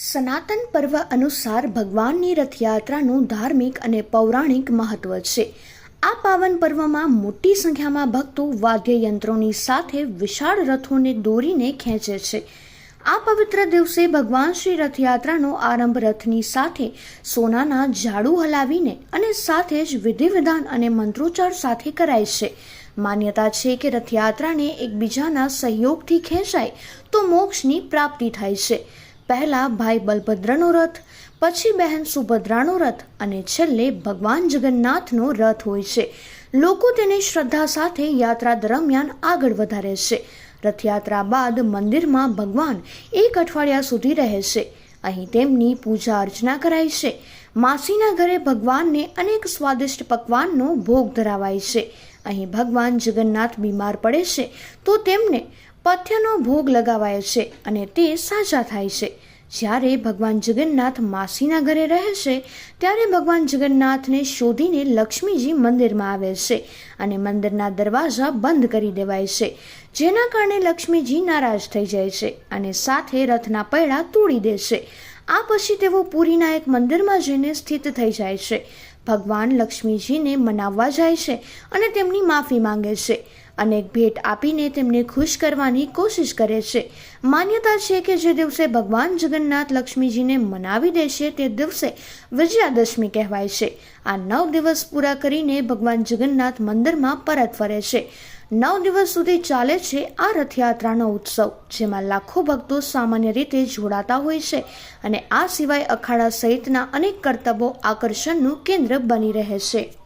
સનાતન પર્વ અનુસાર ભગવાનની રથયાત્રાનું ધાર્મિક અને પૌરાણિક મહત્વ છે. આ પાવન પર્વમાં મોટી સંખ્યામાં ભક્તો વાદ્યયંત્રોની સાથે વિશાળ રથોને દોરીને ખેંચે છે. આ પવિત્ર દિવસે ભગવાન શ્રી રથયાત્રાનો આરંભ રથની સાથે સોનાના ઝાડુ હલાવીને અને સાથે જ વિધિ વિધાન અને મંત્રોચ્ચાર સાથે કરાય છે. માન્યતા છે કે રથયાત્રાને એકબીજાના સહયોગથી ખેંચાય તો મોક્ષની પ્રાપ્તિ થાય છે. પહેલા ભાઈ બલભદ્રનો રથ, પછી બહેન સુભદ્રાનો રથ અને છેલ્લે ભગવાન જગન્નાથનો રથ હોય છે. લોકો તેને શ્રદ્ધા સાથે યાત્રા દરમિયાન આગળ વધારે છે. રથયાત્રા બાદ મંદિરમાં ભગવાન એક અઠવાડિયા સુધી રહે છે. અહીં તેમની પૂજા અર્ચના કરાય છે. માસીના ઘરે ભગવાનને અનેક સ્વાદિષ્ટ પકવાનનો ભોગ ધરાવાય છે. અહીં ભગવાન જગન્નાથ બીમાર પડે છે તો તેમને પથ્યનો ભોગ લગાવાય છે અને તે સાજા થાય છે. જ્યારે ભગવાન જગન્નાથ માસીના ઘરે રહે છે, ત્યારે ભગવાન જગન્નાથને શોધીને લક્ષ્મીજી મંદિરમાં આવે છે અને મંદિરના દરવાજા બંધ કરી દેવાય છે, જેના કારણે લક્ષ્મીજી નારાજ થઈ જાય છે અને સાથે રથના પૈડા તોડી દે છે. આ પછી તેઓ પુરીના એક મંદિરમાં જઈને સ્થિત થઈ જાય છે. ભગવાન લક્ષ્મીજીને મનાવવા જાય છે અને તેમની માફી માંગે છે. અનેક ભેટ આપીને તેમને ખુશ કરવાની કોશિશ કરે છે. માન્યતા છે કે જે દિવસે ભગવાન જગન્નાથ લક્ષ્મીજીને મનાવી દેશે તે દિવસે વિજયાદશમી કહેવાય છે. આ નવ દિવસ પૂરા કરીને ભગવાન જગન્નાથ મંદિરમાં પરત ફરે છે. નવ દિવસ સુધી ચાલે છે આ રથયાત્રાનો ઉત્સવ, જેમાં લાખો ભક્તો સામાન્ય રીતે જોડાતા હોય છે અને આ સિવાય અખાડા સહિતના અનેક કરતબો આકર્ષણનું કેન્દ્ર બની રહે છે.